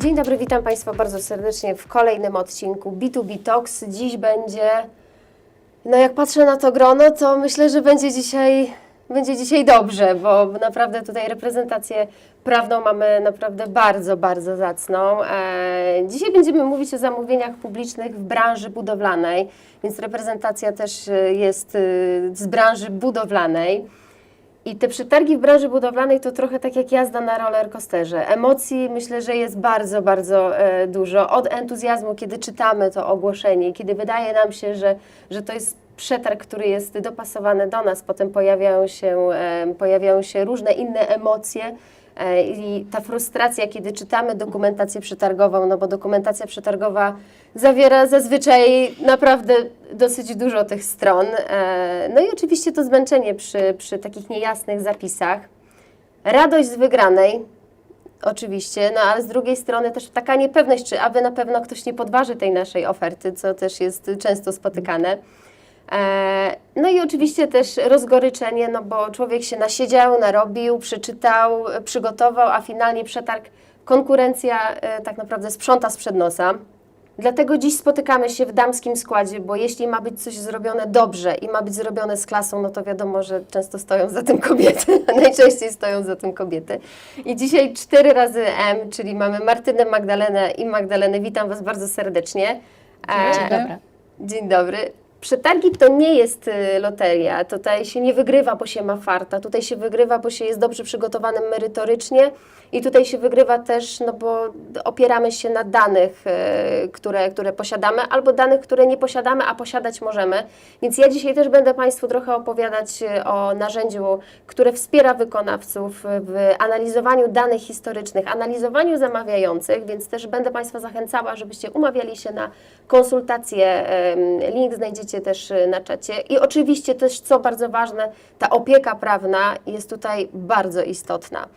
Dzień dobry, witam Państwa bardzo serdecznie w kolejnym odcinku B2B Talks. Dziś będzie, no jak patrzę na to grono, to myślę, że będzie dzisiaj, będzie dzisiaj dobrze, bo naprawdę tutaj reprezentację prawną mamy naprawdę bardzo, bardzo zacną. E, dzisiaj będziemy mówić o zamówieniach publicznych w branży budowlanej, więc reprezentacja też e, jest e, z branży budowlanej. I te przetargi w branży budowlanej to trochę tak jak jazda na roller coasterze. Emocji myślę, że jest bardzo, bardzo e, dużo. Od entuzjazmu, kiedy czytamy to ogłoszenie, kiedy wydaje nam się, że, że to jest przetarg, który jest dopasowany do nas, potem pojawiają się, e, pojawiają się różne inne emocje. E, I ta frustracja, kiedy czytamy dokumentację przetargową, no bo dokumentacja przetargowa zawiera zazwyczaj naprawdę dosyć dużo tych stron. E, No i oczywiście to zmęczenie przy, przy takich niejasnych zapisach. Radość z wygranej, oczywiście, no ale z drugiej strony też taka niepewność, czy aby na pewno ktoś nie podważy tej naszej oferty, co też jest często spotykane. E, No i oczywiście też rozgoryczenie, no bo człowiek się nasiedział, narobił, przeczytał, e, przygotował, a finalnie przetarg, konkurencja e, tak naprawdę sprząta sprzed nosa. Dlatego dziś spotykamy się w damskim składzie, bo jeśli ma być coś zrobione dobrze i ma być zrobione z klasą, no to wiadomo, że często stoją za tym kobiety, najczęściej stoją za tym kobiety. I dzisiaj cztery razy M, czyli mamy Martynę, Magdalenę i Magdalenę. Witam Was bardzo serdecznie. E, Dzień dobry. Dzień dobry. Przetargi to nie jest y, loteria. Tutaj się nie wygrywa, bo się ma farta. Tutaj się wygrywa, bo się jest dobrze przygotowanym merytorycznie i tutaj się wygrywa też, no bo opieramy się na danych, y, które, które posiadamy, albo danych, które nie posiadamy, a posiadać możemy. Więc ja dzisiaj też będę Państwu trochę opowiadać y, o narzędziu, które wspiera wykonawców w analizowaniu danych historycznych, analizowaniu zamawiających, więc też będę Państwa zachęcała, żebyście umawiali się na konsultacje. Link znajdziecie też y, na czacie. I oczywiście też, co bardzo ważne, ta opieka prawna jest tutaj bardzo istotna.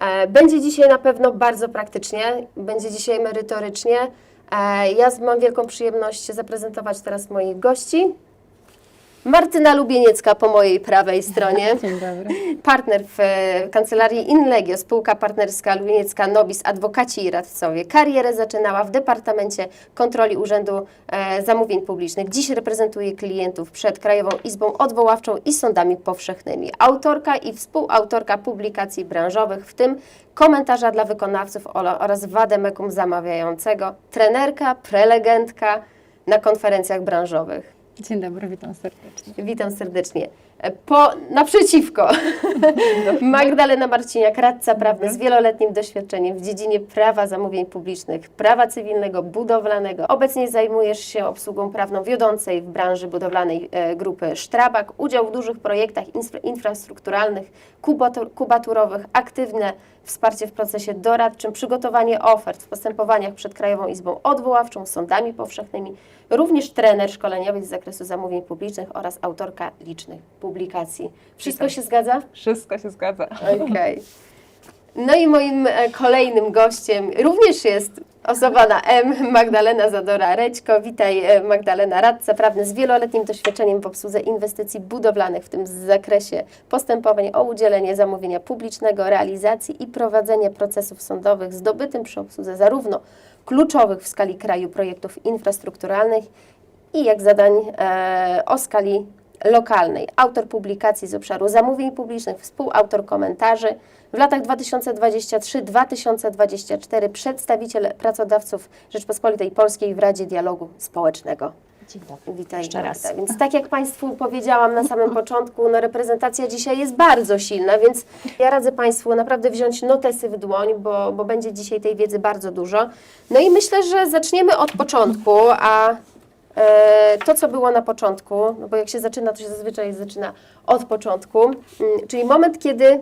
E, Będzie dzisiaj na pewno bardzo praktycznie, będzie dzisiaj merytorycznie. E, Ja mam wielką przyjemność zaprezentować teraz moich gości. Martyna Lubieniecka po mojej prawej stronie Dzień dobry. partner w e, kancelarii Inlegio, spółka partnerska Lubieniecka Nobis, adwokaci i radcowie. Karierę zaczynała w Departamencie Kontroli Urzędu e, Zamówień Publicznych. Dziś reprezentuje klientów przed Krajową Izbą Odwoławczą i sądami powszechnymi. Autorka i współautorka publikacji branżowych, w tym komentarza dla wykonawców ola- oraz wademekum zamawiającego, trenerka, prelegentka na konferencjach branżowych. Dzień dobry, witam serdecznie. Witam serdecznie. Po, naprzeciwko. Magdalena Marciniak, radca prawny z wieloletnim doświadczeniem w dziedzinie prawa zamówień publicznych, prawa cywilnego, budowlanego. Obecnie zajmujesz się obsługą prawną wiodącej w branży budowlanej e, grupy Sztrabak, udział w dużych projektach infra- infrastrukturalnych, kubatur, kubaturowych, aktywne wsparcie w procesie doradczym, przygotowanie ofert w postępowaniach przed Krajową Izbą Odwoławczą, sądami powszechnymi, również trener szkoleniowy z zakresu zamówień publicznych oraz autorka licznych publikacji. Wszystko Witam. się zgadza? Wszystko się zgadza. Okej. No i moim e, kolejnym gościem również jest osoba na M, Magdalena Zadora-Rećko. Witaj e, Magdalena, radca prawny z wieloletnim doświadczeniem w obsłudze inwestycji budowlanych, w tym zakresie postępowań o udzielenie zamówienia publicznego, realizacji i prowadzenie procesów sądowych zdobytym przy obsłudze zarówno kluczowych w skali kraju projektów infrastrukturalnych i jak zadań e, o skali lokalnej. Autor publikacji z obszaru zamówień publicznych, współautor komentarzy. W latach 2023-2024 przedstawiciel pracodawców Rzeczpospolitej Polskiej w Radzie Dialogu Społecznego. Dzień dobry. Witaj Jeszcze raz. Więc tak jak Państwu powiedziałam na samym początku, no reprezentacja dzisiaj jest bardzo silna, więc ja radzę Państwu naprawdę wziąć notesy w dłoń, bo, bo będzie dzisiaj tej wiedzy bardzo dużo. No i myślę, że zaczniemy od początku, a to, co było na początku, no bo jak się zaczyna, to się zazwyczaj zaczyna od początku, mm, czyli moment, kiedy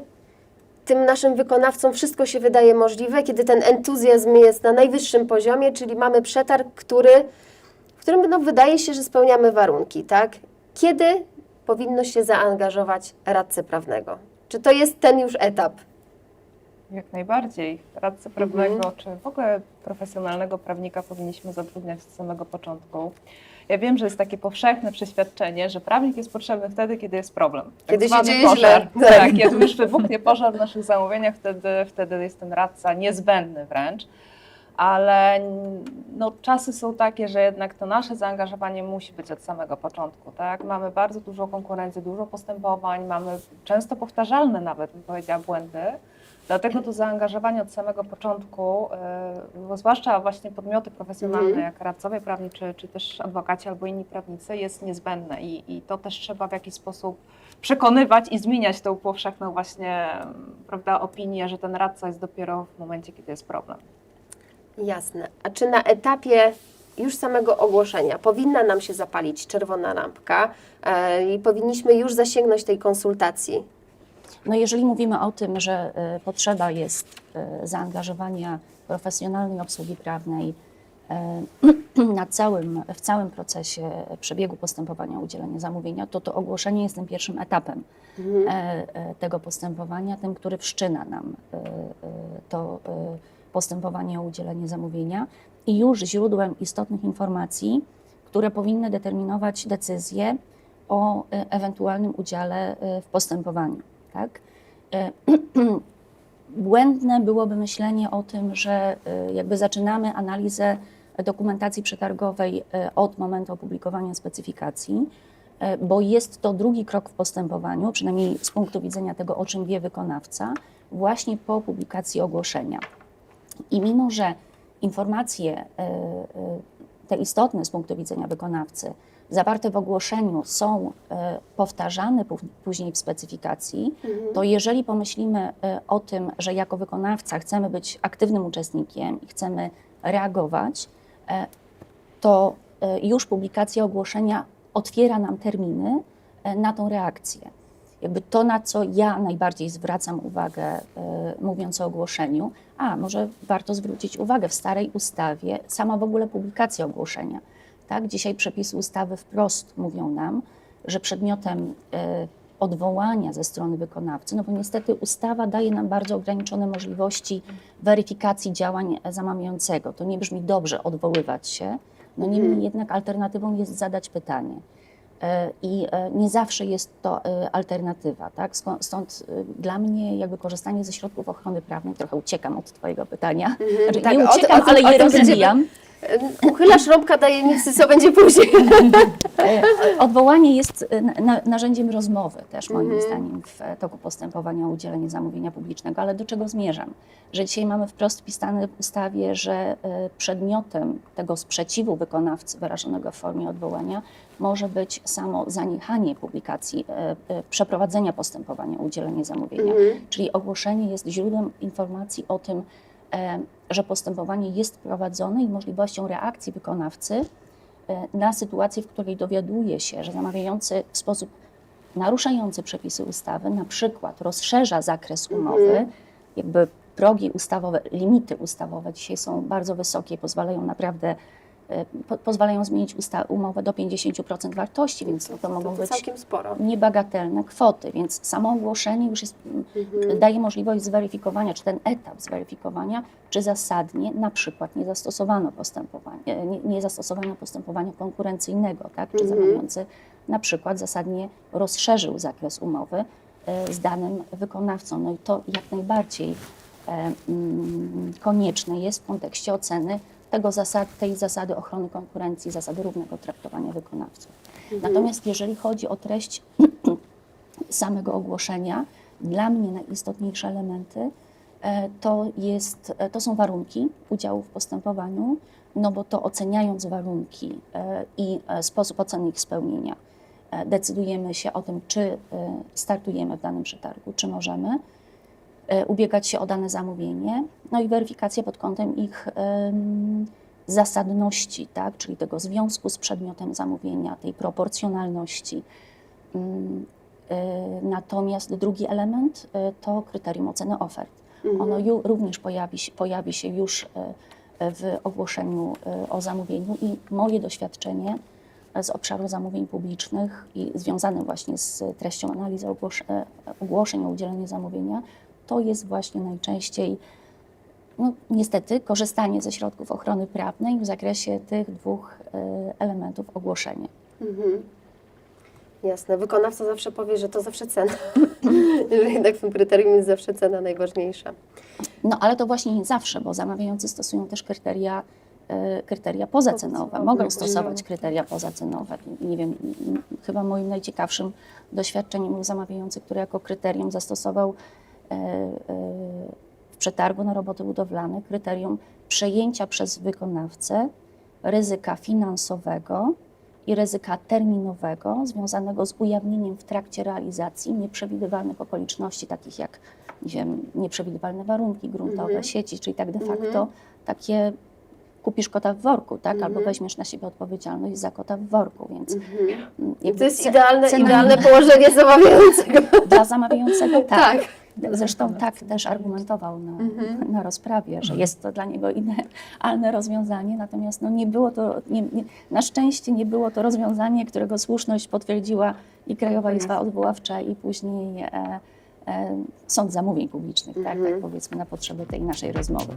tym naszym wykonawcom wszystko się wydaje możliwe, kiedy ten entuzjazm jest na najwyższym poziomie, czyli mamy przetarg, który, w którym no, wydaje się, że spełniamy warunki, tak? Kiedy powinno się zaangażować radcę prawnego? Czy to jest ten już etap? Jak najbardziej. Radcę prawnego czy w ogóle profesjonalnego prawnika powinniśmy zatrudniać od samego początku. Ja wiem, że jest takie powszechne przeświadczenie, że prawnik jest potrzebny wtedy, kiedy jest problem. Tak Kiedy się dzieje pożar. źle. Tak. Tak, kiedy już wybuchnie pożar w naszych zamówieniach, wtedy, wtedy jest ten radca niezbędny wręcz. ale no, czasy są takie, że jednak to nasze zaangażowanie musi być od samego początku. Tak? Mamy bardzo dużo konkurencji, dużo postępowań, mamy często powtarzalne nawet, bym powiedziała, błędy. Dlatego to zaangażowanie od samego początku, yy, bo zwłaszcza właśnie podmioty profesjonalne, Mhm. jak radcowie prawni, czy, czy też adwokaci albo inni prawnicy, jest niezbędne i, i to też trzeba w jakiś sposób przekonywać i zmieniać tą powszechną właśnie mm, prawda, opinię, że ten radca jest dopiero w momencie, kiedy jest problem. Jasne. A czy na etapie już samego ogłoszenia powinna nam się zapalić czerwona lampka e, i powinniśmy już zasięgnąć tej konsultacji? No jeżeli mówimy o tym, że e, potrzeba jest e, zaangażowania profesjonalnej obsługi prawnej e, na całym, w całym procesie przebiegu postępowania o udzielenie zamówienia, to to ogłoszenie jest tym pierwszym etapem Mhm. e, e, tego postępowania, tym, który wszczyna nam to postępowanie o udzielenie zamówienia i już źródłem istotnych informacji, które powinny determinować decyzję o ewentualnym udziale w postępowaniu. Tak? E, Błędne byłoby myślenie o tym, że e, jakby zaczynamy analizę dokumentacji przetargowej e, od momentu opublikowania specyfikacji, bo jest to drugi krok w postępowaniu, przynajmniej z punktu widzenia tego, o czym wie wykonawca, właśnie po publikacji ogłoszenia. I mimo, że informacje te istotne z punktu widzenia wykonawcy, zawarte w ogłoszeniu są e, powtarzane pó- później w specyfikacji, to jeżeli pomyślimy e, o tym, że jako wykonawca chcemy być aktywnym uczestnikiem i chcemy reagować, e, to już publikacja ogłoszenia otwiera nam terminy na tą reakcję. Jakby to, na co ja najbardziej zwracam uwagę, mówiąc o ogłoszeniu, a może warto zwrócić uwagę w starej ustawie, sama w ogóle publikacja ogłoszenia. Tak? Dzisiaj przepisy ustawy wprost mówią nam, że przedmiotem e, odwołania ze strony wykonawcy, no bo niestety ustawa daje nam bardzo ograniczone możliwości weryfikacji działań zamawiającego. To nie brzmi dobrze odwoływać się, no niemniej jednak alternatywą jest zadać pytanie. E, I e, nie zawsze jest to e, alternatywa, tak? Stąd dla mnie jakby korzystanie ze środków ochrony prawnej, trochę uciekam od Twojego pytania, znaczy, tak, nie uciekam, ale o je rozwijam. Uchylasz rąbka tajemnicy, co będzie później. E, Odwołanie jest e, na- na, narzędziem rozmowy też moim zdaniem w e, toku postępowania o udzielenie zamówienia publicznego, ale do czego zmierzam? Że dzisiaj mamy wprost wpisane w ustawie, że przedmiotem tego sprzeciwu wykonawcy wyrażonego w formie odwołania może być samo zaniechanie publikacji, przeprowadzenia postępowania o udzielenie zamówienia. Czyli ogłoszenie jest źródłem informacji o tym, że postępowanie jest prowadzone i możliwością reakcji wykonawcy na sytuację, w której dowiaduje się, że zamawiający w sposób naruszający przepisy ustawy, na przykład rozszerza zakres umowy, jakby progi ustawowe, limity ustawowe dzisiaj są bardzo wysokie, pozwalają naprawdę, e, po, pozwalają zmienić usta- umowę do 50% wartości, więc to, to mogą To być całkiem sporo. niebagatelne kwoty, więc samo ogłoszenie już jest, Mhm. daje możliwość zweryfikowania, czy ten etap zweryfikowania, czy zasadnie na przykład nie zastosowano postępowania, nie, nie zastosowano postępowania konkurencyjnego, tak? czy Mhm. zamawiający na przykład zasadnie rozszerzył zakres umowy e, z danym wykonawcą. No i to jak najbardziej e, mm, konieczne jest w kontekście oceny tego zasad, tej zasady ochrony konkurencji, zasady równego traktowania wykonawców. Natomiast jeżeli chodzi o treść samego ogłoszenia, dla mnie najistotniejsze elementy e, to, jest, e, to są warunki udziału w postępowaniu, no bo to oceniając warunki e, i sposób oceny ich spełnienia, decydujemy się o tym, czy startujemy w danym przetargu, czy możemy ubiegać się o dane zamówienie, no i weryfikację pod kątem ich zasadności, tak, czyli tego związku z przedmiotem zamówienia, tej proporcjonalności. Mm, e, Natomiast drugi element e, to kryterium oceny ofert. Ono ju, również pojawi się, pojawi się już e, w ogłoszeniu e, o zamówieniu i moje doświadczenie z obszaru zamówień publicznych i związane właśnie z treścią analizy ogłosz, e, ogłoszeń o udzielenie zamówienia, to jest właśnie najczęściej no, niestety korzystanie ze środków ochrony prawnej w zakresie tych dwóch e, elementów ogłoszenia. Mhm. Jasne. Wykonawca zawsze powie, że to zawsze cena. że jednak w tym kryterium jest zawsze cena najważniejsza. No ale to właśnie nie zawsze, bo zamawiający stosują też kryteria, e, kryteria pozacenowe. Mogą stosować kryteria pozacenowe. Nie wiem, chyba moim najciekawszym doświadczeniem był zamawiający, który jako kryterium zastosował w przetargu na roboty budowlane kryterium przejęcia przez wykonawcę ryzyka finansowego i ryzyka terminowego związanego z ujawnieniem w trakcie realizacji nieprzewidywalnych okoliczności, takich jak nie wiem, nieprzewidywalne warunki gruntowe, Mhm. sieci, czyli tak de facto Mhm. takie kupisz kota w worku, tak? Albo Mhm. weźmiesz na siebie odpowiedzialność za kota w worku, więc mm, jakby to jest idealne, idealne położenie zamawiającego. dla zamawiającego tak. Tak. Zresztą tak też argumentował na, Mhm. na rozprawie, że jest to dla niego idealne rozwiązanie, natomiast no nie było to, nie, nie, na szczęście nie było to rozwiązanie, którego słuszność potwierdziła i Krajowa Izba Odwoławcza i później e, e, Sąd Zamówień Publicznych, tak, Mhm. tak powiedzmy na potrzeby tej naszej rozmowy.